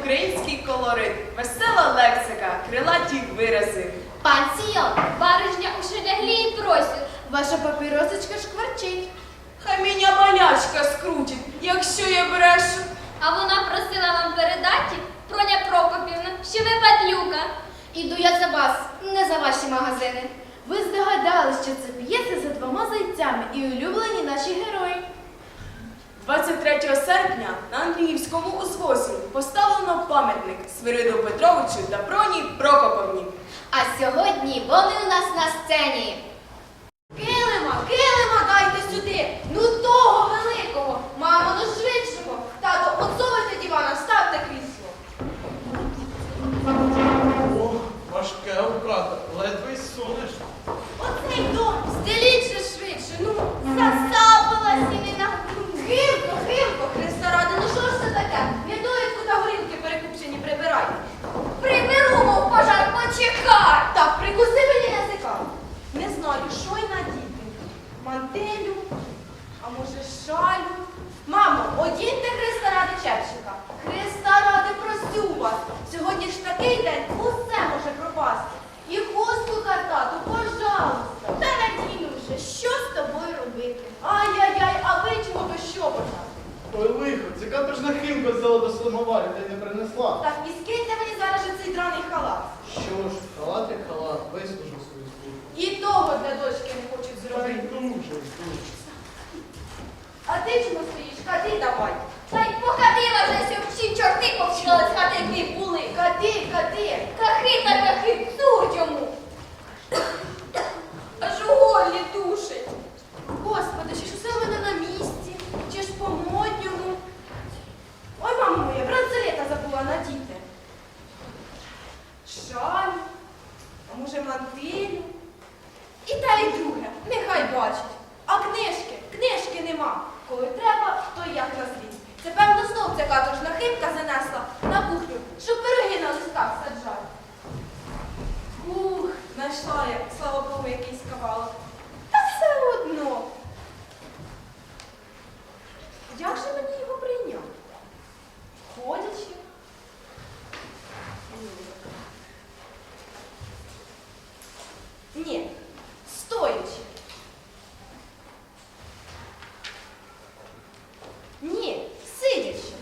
український колорит, весела лексика, крилаті вирази. Пансіон, барижня у шедеглі просить. Ваша папіросочка шкварчить. Хай мене болячка скрутить, якщо я брешу. А вона просила вам передати, Проня Прокопівна, що ви падлюка. Іду я за вас, не за ваші магазини. Ви здогадались, що це п'єса за двома зайцями і улюблені наші герої. 23 серпня на Андріївському узвозі поставлено пам'ятник Свириду Петровичу та Проні Прокоповні. А сьогодні вони у нас на сцені. Каторжна взяла до самоварі, та не принесла. Так, і скиньте мені зараз же цей драний халат. Що ж, халат як халат, вислужив свою службу. І того для дочки не хочуть Та й зробити. дуже, дуже. А ти чому стоїш? Ходи давай. Та й походила вже всі чорти повчали з хати дві були. Ходи, ходи. Кахи та кахи, знайшла я, слава Богу, якийсь кавалок. Та все одно. Як же мені його прийняти? Ходячи? Ні. Ні. Стоячи. Ні. Сидячи.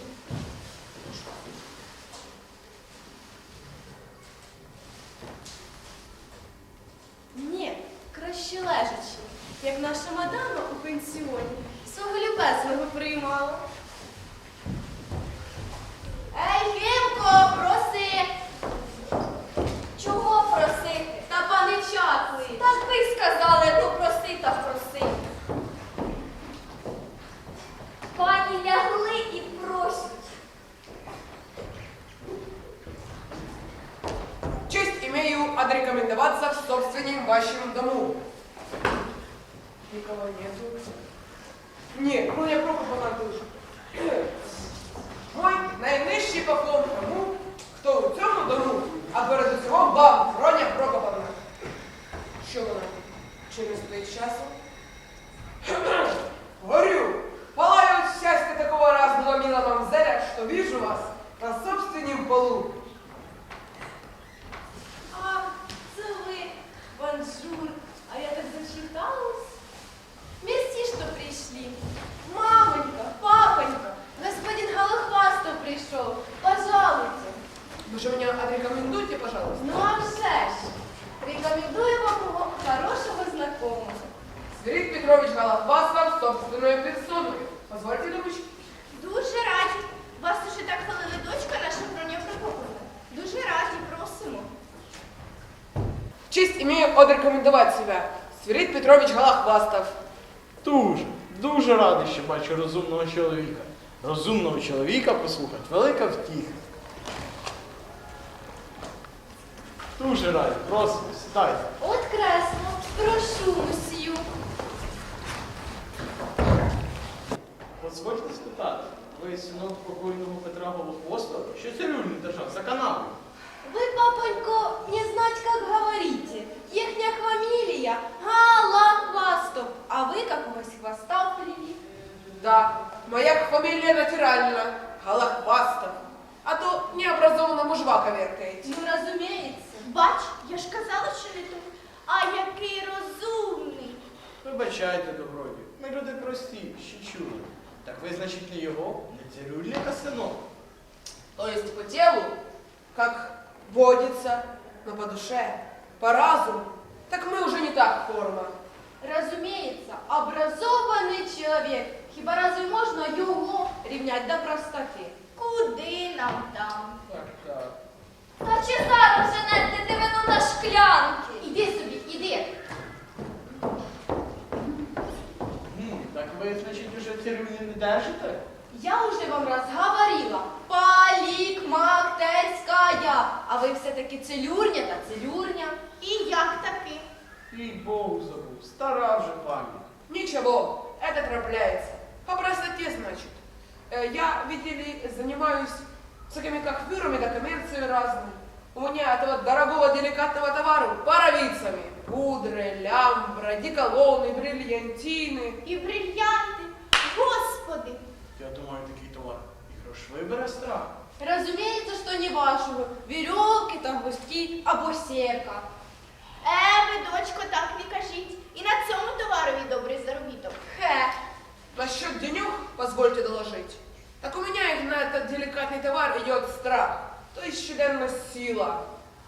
Краще як наша мадама у пенсіоні свого любезного приймала. Ей, Гимко, проси! Чого просити? Та панича клич. Так ви сказали, то проси та проси. Пані лягли і просять. Честь имею отрекомендоваться в собственном вашем дому. Никого нету. Ні, ну я просто понадушу. Мой найнижчий поклон тому, хто у цьому дому, а перед усього вам, Роня Прокоповна. Що вона? Через той часу? Горю! Палаю от счастья такого разного, мила мамзеля, что вижу вас на собственном полу. А, це ви, бонжур. А я так зачиталась. Мерси, что пришли. Мамонька, папонька, господин Голохвастов пришел. Пожалуйте. Вы же меня отрекомендуйте, пожалуйста. Ну а все ж, рекомендую вам мого хорошого знакомого. Свирид Петрович Голохвастов собственную персоной. Позвольте ручки. Дуже раді. Вас уже так хвалила дочка наша Броня Прокоповна. Дуже раді, просимо. Честь имею отрекомендовать себя. Свирид Петрович Голохвастов. Дуже, дуже радий, що бачу розумного чоловіка. Розумного чоловіка послухати велика втіха. Дуже радий, просимо, сідайте. От кресло, прошу, мусію. Дозвольте спитати, ви синок покойного Петра Голохвостова, що цирюльник держав за каналом? Вы, папонько, не знать, как говорите. Ихня фамилия Галахвастов, а вы какого-то хвоста вплели. Да, моя фамилия натуральна. Голохвастов. а то необразованному жва коверкаете. Ну, розуміється. Бач, я ж казала, що не той. А який розумний. Вибачайте, добродію. Ми люди прості, ще чули. Так ви, значить, не його, не цирюльника синок. То есть по телу, как водится, но по душе, по разуму, так мы уже не так форма. Розуміється, образований чоловік. Хіба разве можна його рівняти до простоти? Куди нам там? Так, так. Та чи зараз женете ти вино на шклянки? Іди собі, іди. М, Так ви, значить, уже цирюльні не держите? Я уже вам раз говорила. Поликмахтерская. А ви все-таки целюрня та целюрня. І як таки? І Богу забув, стара вже пам'ять. Ничего, это трапляется. По простоте, значит. Э, Я, видите ли, занимаюсь всякими коктюрами да коммерцией разной. У меня этого дорогого деликатного товара паровицами. Пудры, лямбра, деколоны, бриллиантины. І брильянти. Господи! Я думаю, такий товар і грош вибере страх. Разумеется, что не вашого. Вірьовки та гвоздки або сека. Е, ви, дочко, так не кажіть. І на цьому товарові добрий заробіток. Хе. Насчет денег, позвольте доложить. Так у меня их на этот деликатный товар идет страх, то есть щеденная сила.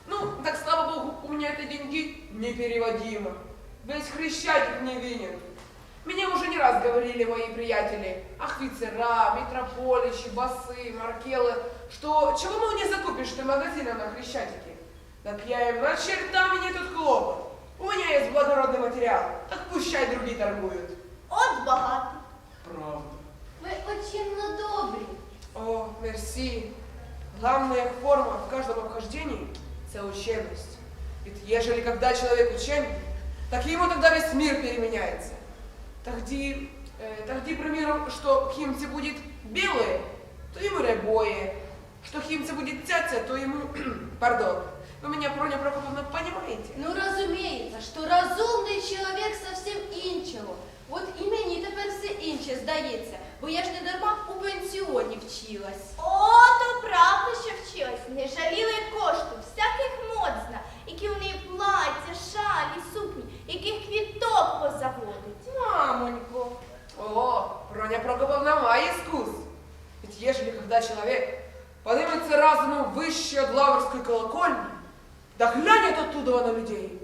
Ну, так слава богу, у меня это деньги непереводимо. Весь хрещатик не винен. Мне уже не раз говорили мои приятели, ахвицера, митрополичи, басы, маркелы, что чего, мол, не закупишь ты магазина на Хрещатике. Так я им, на черта мне тут хлопот. У меня есть благородный материал, так пущай другие торгуют. От багато. Правда. Ви очинно добрі. О, мерси. Главная форма в каждом обхождении – это ученость. Ведь ежели когда человек учен, так ему тогда весь мир переменяется. Тогди, э, тогди, к примеру, что химце будет белое, то ему рябое. Что химце будет тятя, то ему, пардон, вы меня, Проня Прокоповна, понимаете? Ну розуміється, що розумний чоловік зовсім іншого. От і мені тепер все інше здається, бо я ж не дарма у пенсіоні вчилась. О, то правда, що вчилась. Не жаліли кошту, всяких мод зна, які в неї плаття, шалі, сукні, яких квіток позаводить. Мамонько. О, Проня Прокоповна має искус. Ведь ежели когда человек поднимется разумом выше от лаврской колокольни, да глянет оттуда на людей,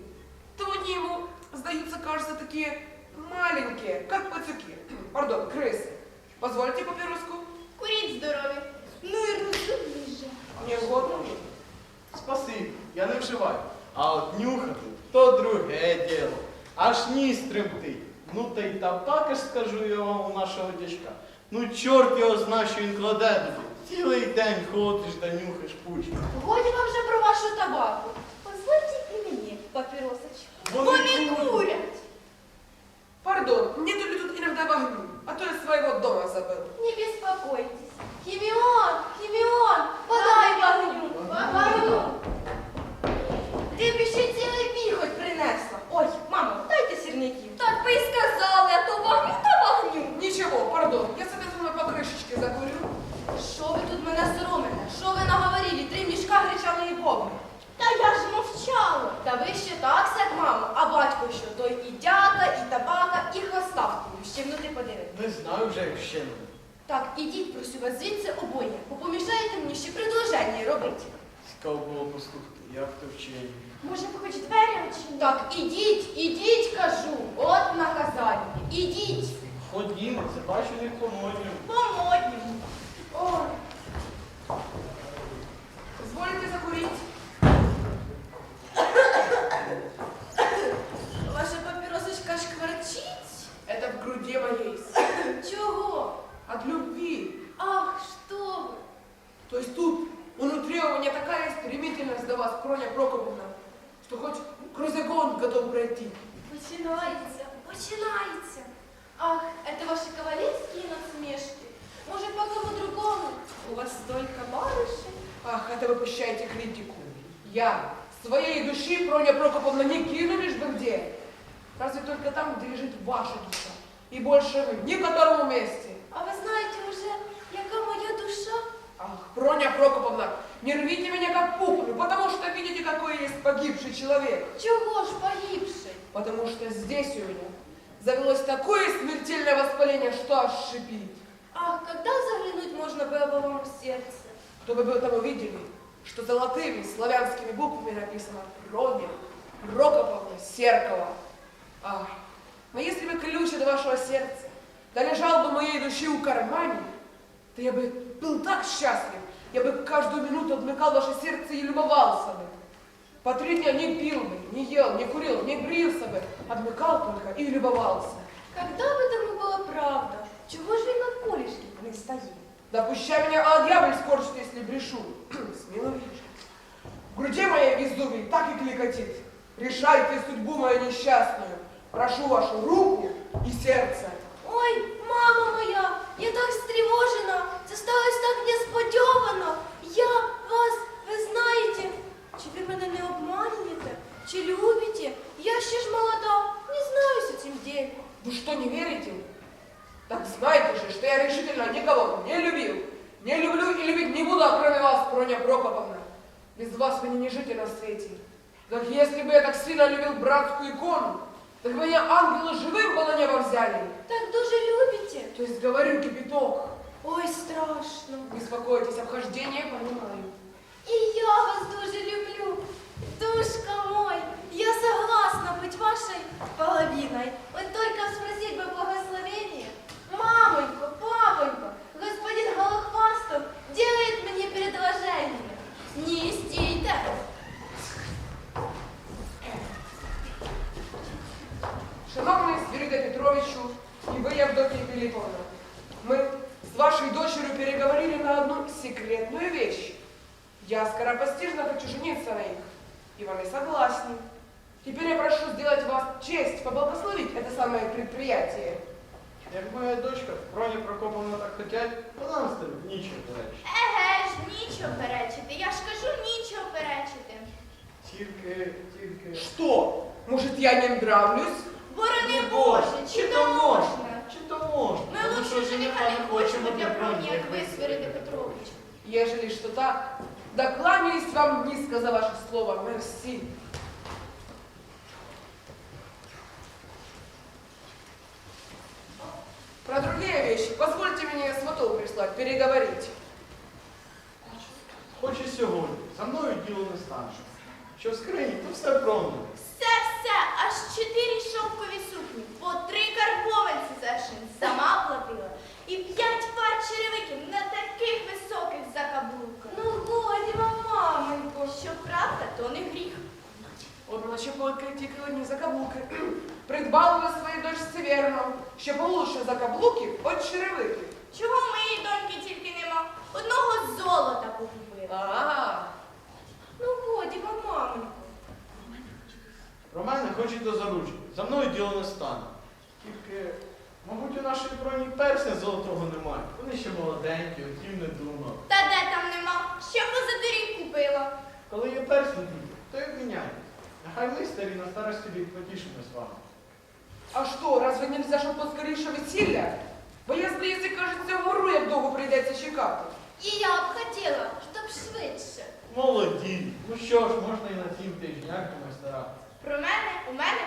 то они ему сдаются, кажется, такие маленькие, как пацюки. Пардон, крысы. Позвольте папироску? Куріть здорові. Ну і розумний же. Мне угодно. Спасибі, я не вживаю. А от нюхати то друге діло. Аж ніс тремтить. Ну та й табака ж скажу я вам у нашого дядька. Ну чорт його зна, що він кладе туди. Цілий день ходиш да нюхаєш пучку. Годі вам вже про вашу табаку. Позвольте і мені, папіросочку. Вони Вони курять. курять. Пардон, нету ли тут иногда в огню? А то я своего дома забыл. Не беспокойтесь. Так, ідіть, просю вас звідси обоє, бо помішаєте мені ще предложення робити. Цікаво було послухати, як то вчені. Може, ви хоч двері очиніть? Так, ідіть, ідіть, кажу, от наказання. Ідіть. Ходімо, це бачу не по-моєму. По-модньому. Ой. Изволите закурить? Ваша папіросочка шкварчить? Это в груди моей. Чого? От любви. Ах, що ви? То есть тут внутри у меня такая стремительность до вас, Проня Прокоповна, что хоть крузагон готов пройти. Починається, починається. Ах, это ваши кавалерские насмешки? Может, по кому другому? У вас столько барышей. Ах, это вы пущаете критику. Я своей души, Проня Прокоповна, не кину лишь бы где. Разве только там, где лежит ваша душа. И больше вы ни к которому месте. А ви знаєте уже, яка моя душа? Ах, Проня Прокоповна, не рвите меня как пуплю, потому что видите, какой есть погибший человек. Чого ж погибший? Потому что здесь у меня завелось такое смертельное воспаление, что аж шипит. Ах, когда заглянуть можно было бы вам в сердце? Кто бы вы там увидели, что золотыми славянскими буквами написано Проня Прокоповна Серкова. Ах, но если бы ключ от вашего сердца да лежал бы моей души у кармане, то я бы был так счастлив, я бы каждую минуту отмыкал ваше сердце и любовался бы. По три дня не пил бы, не ел, не курил, не брился бы, отмыкал только и любовался. Когда бы тому була правда? Чого ж він на колішки не стає? Да пущай меня, а дьяволь скорчит, если брешу. Смело вижу. В груди моей Везувий так и кликотит. Решайте судьбу мою несчастную. Прошу вашу руку и сердце. Ой, мама моя, я так стривожена, це сталося так несподівано. Я вас, ви знаєте, чи ви мене не обманюєте, чи любите? Я ще ж молода, не знаюся цим ділом. Вы что, не верите? Так знайте же, что я решительно никого не любил. Не люблю и любить не буду, а кроме вас, Проня Прокоповна. Без вас мне не жить и на свете. Так если бы я так сильно любил братскую икону, так меня ангелы живым бы на небо взяли. Так дуже любите? То есть говорю кипяток. Ой, страшно. Не беспокойтесь, обхождение понимаю. І я вас дуже люблю. Душка мой, я согласна быть вашей половиной. Вот только спросить бы благословение. Мамонька, папонька, господин Голохвастов делает мне предложение. Не стійте. Тільки, тільки. Что? Может, я не нравлюсь? Борони Боже, чи то можна? Чи то можна? Ми Тому лучше що жениха жениха не хочемо для Проні, як ви, Свириде Петрович. Ежели что так, докланяюсь вам низко за ваше слово. Мерси. Про другие вещи позвольте мне сватов прислать, переговорить. Хоч і сьогодні, за мною діло не стане. Що в скрині, то все промне. Все-все, аж чотири шовкові сукні, по три карбованці за шин сама платила. І п'ять пар черевиків на таких високих закаблуках. Ну, годі вам, мамонько. Що правда, то не гріх. От наче ті одні закаблуки. Придбали ви своїй дочці вірно, що получше закаблуків от черевики. Чого моєї доньки тільки нема? Одного золота погубила. А, Ну, годі вам, мамонько. Про мене хоч і до заручки. За мною діло не стане. Тільки, мабуть, у нашої броні персня золотого немає. Вони ще молоденькі, от їм не думав. Та де там нема? Ще позаторік купила. Коли є персні, то й обміняють. Нехай ми старі на старості вік потішимо з вами. а що, разве нельзя, щоб поскоріше весілля? Бо я, здається, кажеться, вгору, як довго прийдеться чекати. І я б хотіла, щоб швидше. Молоді. Ну що ж, можна і на тім тижні, як стара. Про мене, у мене